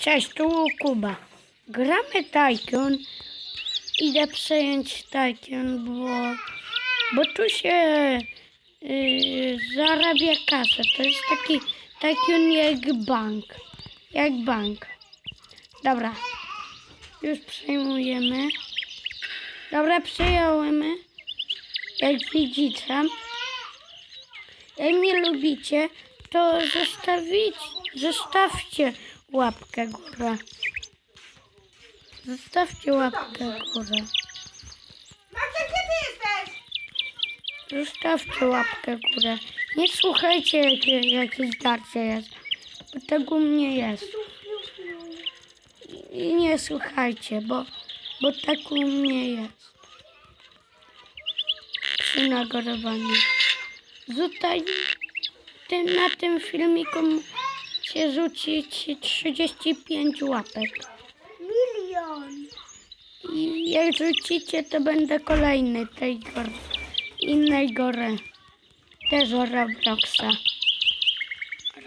Cześć, tu Kuba. Gramy Tycoon. Idę przejąć Tycoon, bo, bo tu się yy, zarabia kasę. To jest taki Tycoon jak bank. Jak bank. Dobra. Już przejmujemy. Dobra, przejąłem. Jak widzicie. Jak mnie lubicie, to zostawić, zostawcie łapkę górę. Zostawcie łapkę górę. Macia, gdzie ty jesteś? Zostawcie łapkę górę. Nie słuchajcie, jakie, jakieś darcie jest. Bo tak u mnie jest. I nie słuchajcie, bo, bo tak u mnie jest. Przy nagrywaniu. Tutaj ty, na tym filmiku się rzucić 35 łapek. Milion. I jak rzucicie, to będę kolejny tej góry. Innej góry. Też o Robloxa.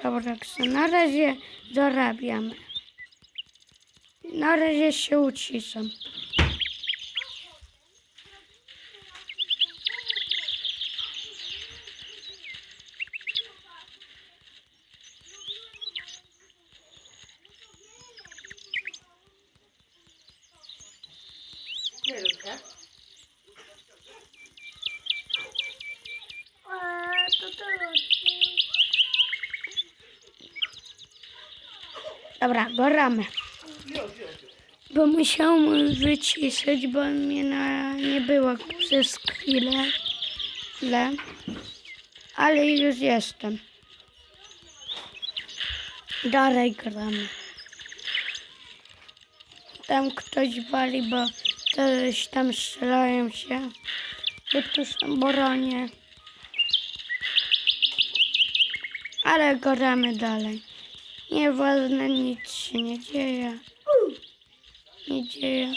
Robloxa. Na razie zarabiamy. Na razie się uciszam. To Dobra, goramy. Bo musiałam wyciszyć, bo mnie na, nie było przez chwilę. Chwilę. Ale już jestem. Dalej gramy. Tam ktoś wali, bo coś tam strzelają się. Tu są boronie. Ale gramy dalej. Nieważne, nic się nie dzieje. Nie dzieje.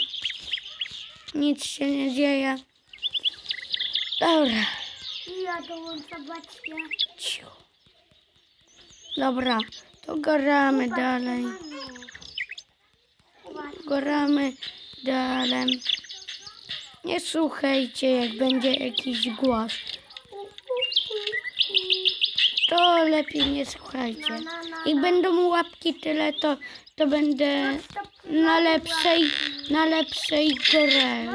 Nic się nie dzieje. Dobra. Ja dołączę baczkę. Cicho. Dobra, to gramy dalej. Gramy dalej. Nie słuchajcie, jak będzie jakiś głos. To lepiej nie słuchajcie. Jak będą łapki tyle, to, to będę na lepszej, na lepszej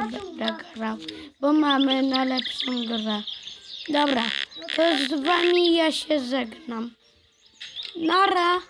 będę grał. Bo mamy na lepszą grę. Dobra, to z wami ja się żegnam. Nara.